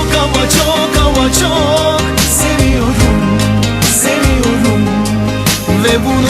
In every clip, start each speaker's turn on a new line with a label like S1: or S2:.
S1: çok ama çok ama çok seviyorum Seviyorum. Ve bunu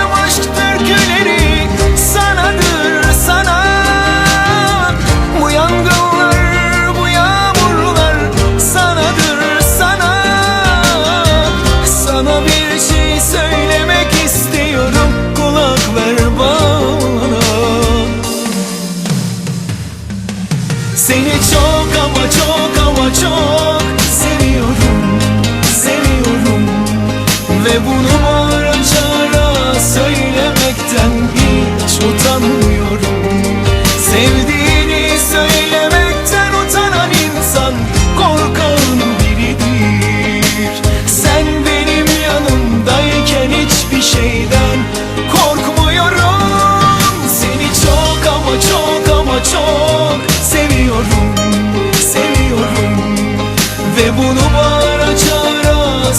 S1: Ve bunu bağıra çağıra söylemekten hiç utanmıyorum. Sevdiğini söylemekten utanan insan korkan biridir. Sen benim yanımdayken hiçbir şeyden korkmuyorum. Seni çok ama çok ama çok seviyorum Seviyorum. Ve bunu bağıra çağıra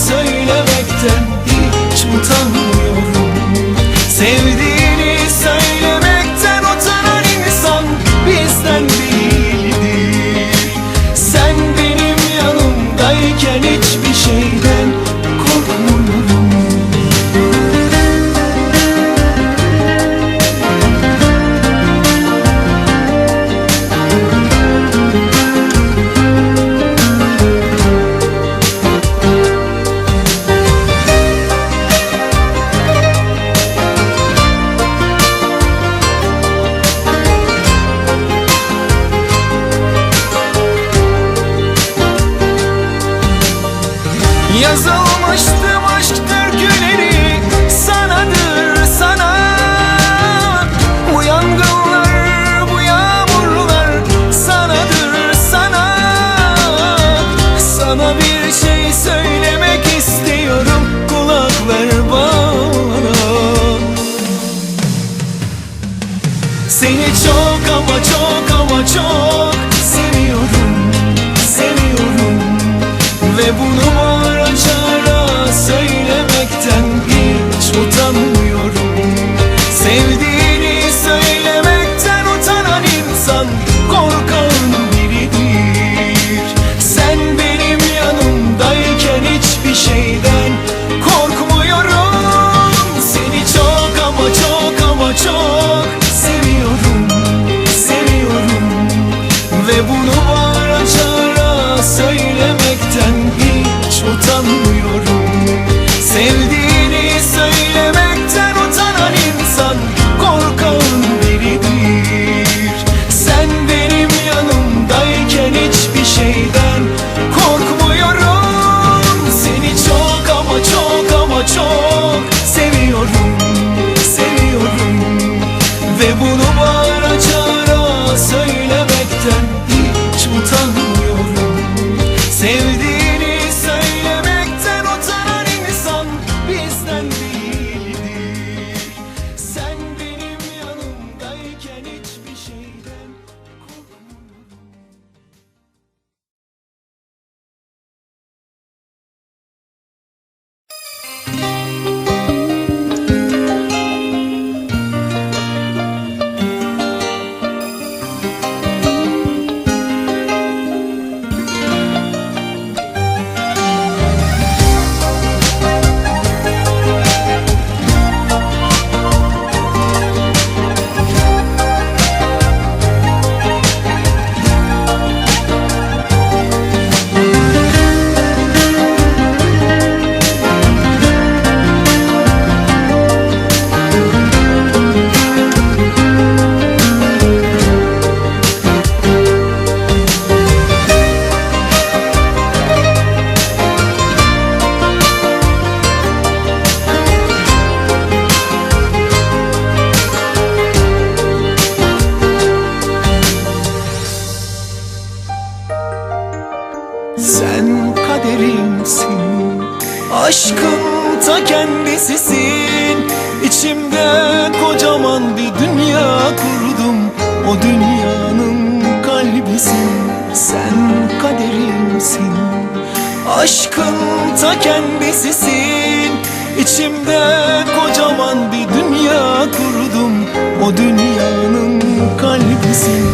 S1: Aşkın ta kendisisin. İçimde kocaman bir dünya kurdum. O dünyanın kalbisin.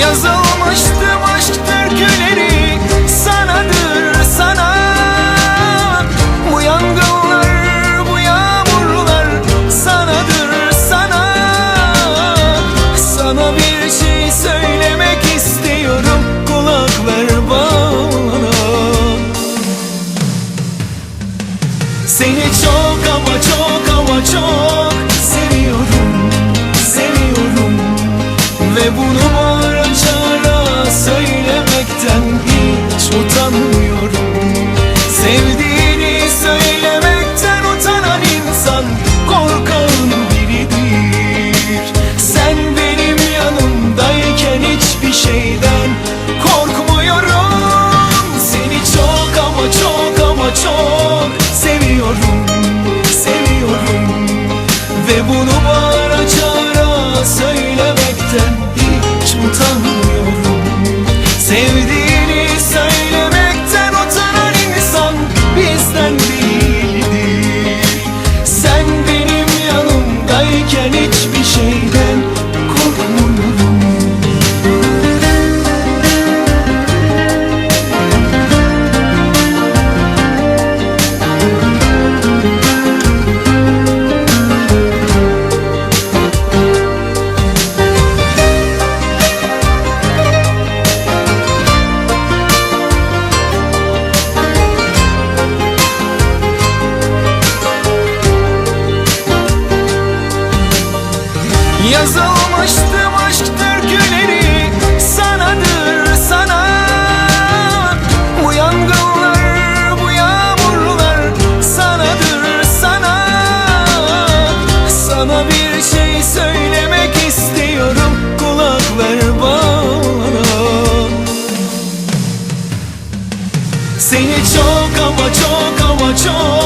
S1: Yazılmış korkan biridir. Sen benim yanımdayken hiçbir şeyden 跟我走跟我走